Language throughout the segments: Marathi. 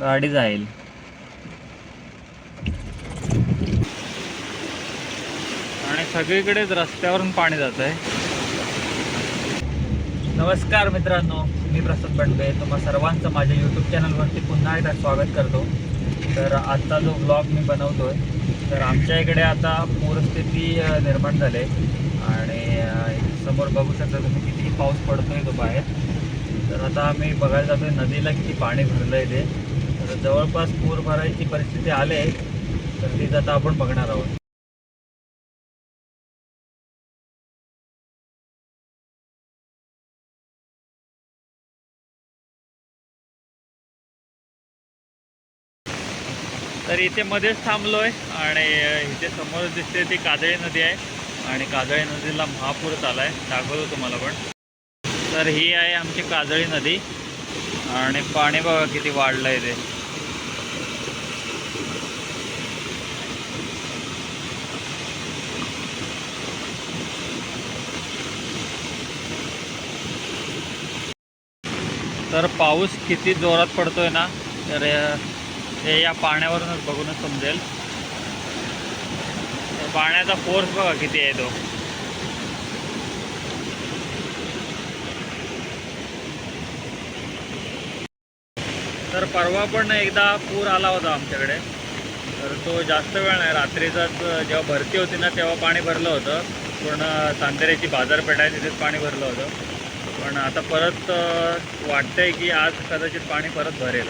गाडी जाईल. आणि सगळीकडेच रस्त्यावरून पाणी जात आहे नमस्कार मित्रांनो मी प्रसाद बंडे तुम्हा सर्वांचं माझ्या यूट्यूब चॅनलवरती पुन्हा एकदा स्वागत करतो. तर आजचा जो ब्लॉग मी बनवतोय तर आमच्या इकडे आता पूरस्थिती निर्माण झाली आहे. आणि समोर बघू शकता तुम्ही किती पाऊस पडतोय तो बाहेर. तर आता आम्ही बघायला जातोय नदीला किती पाणी भरलं आहे ते. जवळपास पूर भरायची परिस्थिती आली आहे तर तीच आता आपण बघणार आहोत. तर इथे मध्येच थांबलोय आणि इथे समोर दिसते ती काजळी नदी आहे आणि काजळी नदीला महापूर आलाय दाखवतो तुम्हाला पण. तर ही आहे आमची काजळी नदी आणि पाणी बघा किती वाढलंय ते. तर पाऊस किती जोरात पडतोय ना तर हे या पाण्यावरूनच बघूनच समजेल. पाण्याचा फोर्स बघा किती आहे तो. तर परवा पण एकदा पूर आला होता आमच्याकडे. तर तो जास्त वेळ नाही रात्रीचाच जेव्हा भरती होती ना तेव्हा पाणी भरलं होतं. पूर्ण चांदेऱ्याची बाजारपेठ आहे तिथेच पाणी भरलं होतं. पण आता परत वाटतंय की आज कदाचित पाणी परत भरेल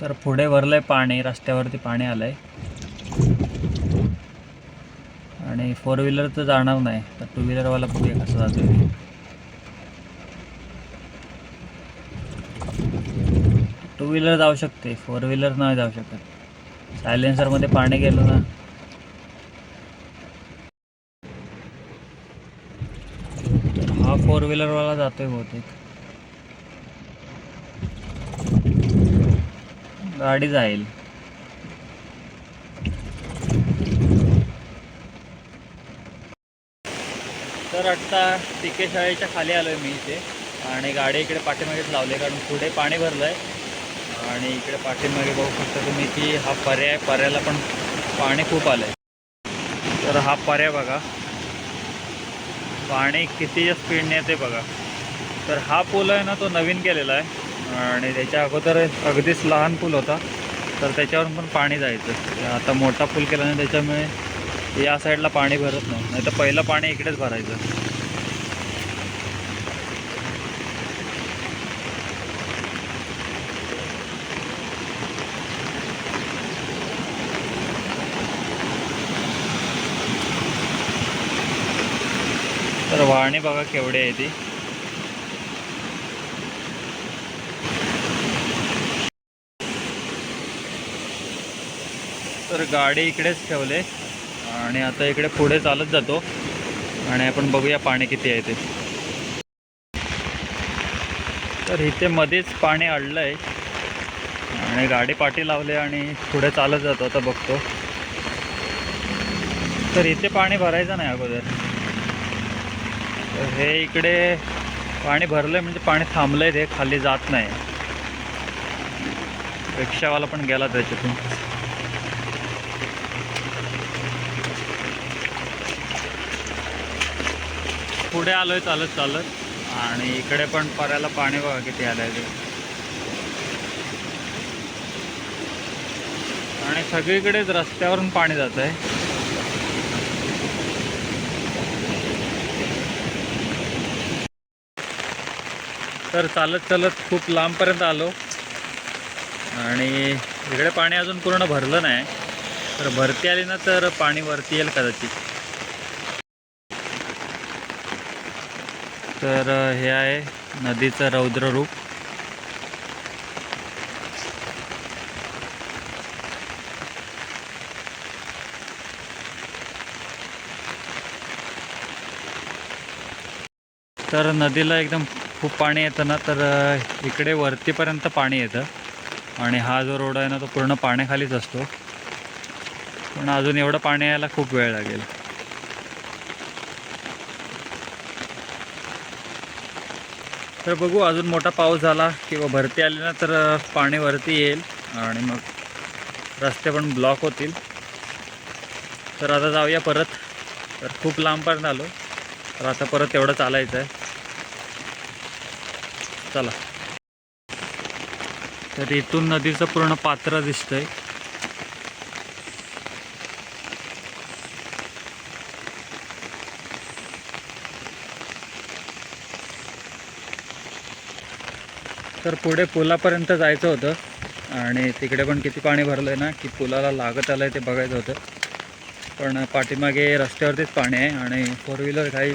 तर पुढे भरलंय पाणी रस्त्यावरती पाणी आलंय. आणि फोर व्हीलर तर जाणार नाही तर टू व्हीलरवाला बघूया कसं जातो टू व्हीलर जाऊ शकते फोर व्हीलर नाही जाऊ शकत. सायलेन्सरमध्ये पाणी गेलं ना तर हा फोर व्हीलरवाला जातोय बहुतेक. गाडी जाईल. तर आत्ता टिके शाळेच्या खाली आलोय मी इथे. आणि गाडी इकडे पाठीमागेच लावली कारण पुढे पाणी भरलं आहे आणि इकडे पाठीमागे बघू शकता तुम्ही की हा पर्याय पर्यायला पण पाणी खूप आलं आहे तर हा पर्याय बघा. पाणी किती स्पीडने येते बघा. तर हा पूल आहे ना तो नवीन केलेला आहे. आणि त्याच्या अगोदर अगदीच लहान पूल होता. तर त्याच्यावरून पण पाणी जायचं. आता मोठा पूल केल्याने त्याच्यामुळे या साईडला पाणी भरत नाही. नाही तर पहिलं पाणी इकडेच भरायचं. तर बघा केवढे आहे ती. तर गाडी इकडेच ठेवले आणि आता इकडे पुढे चालत जातो आणि आपण बघूया पाणी किती आहे ते. तर इथे मध्येच पाणी अडलं आहे आणि गाडी पाठी लावले आणि पुढे चालत जातो आता बघतो. तर इथे पाणी भरायचं नाही अगोदर. हे इकडे पाणी भरलंय म्हणजे पाणी थांबलंय ते खाली जात नाही. रिक्षावाला पण गेला त्याच्यातून. पुढे आलोय चालत चालत. आणि इकडे पण पर्याला पाणी बघा किती आलंय ते. आणि सगळीकडेच रस्त्यावरून पाणी जात आहे तर चालत चालत खूप लांबपर्यंत आलो. आणि इकडे पाणी अजून पूर्ण भरलं नाही. तर भरती आली ना तर पाणी वरती येईल कदाचित. तर हे आहे नदीचं रौद्र रूप. तर नदीला एकदम खूप पाणी येतं ना तर इकडे वरतीपर्यंत पाणी येतं. आणि हा जो रोड आहे ना तो पूर्ण पाण्याखालीच असतो. पण अजून एवढं पाणी यायला खूप वेळ लागेल. तर बघू अजून मोठा पाऊस झाला किंवा भरती आली ना तर पाणी वरती येईल. आणि मग रस्ते पण ब्लॉक होतील. तर आता जाऊया परत. तर खूप लांबपर्यंत आलो तर आता परत एवढं चालायचं आहे चला. तर इथून नदीचं पूर्ण पात्र दिसतंय. तर पुढे पुलापर्यंत जायचं होतं. आणि तिकडे पण किती पाणी भरलं आहे ना की पुलाला लागत आलं आहे ते बघायचं होतं. पण पाठीमागे रस्त्यावरतीच पाणी आहे आणि फोर व्हीलर काही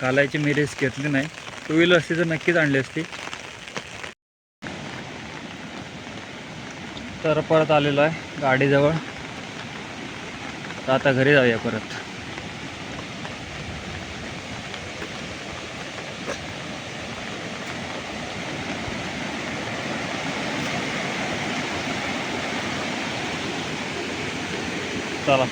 घालायची मी रिस्क घेतली नाही. टू व्हीलर असती तर नक्कीच आणली असती. तर परत आलेलो आहे गाडीजवळ. तर आता घरी जाऊया परत. चला.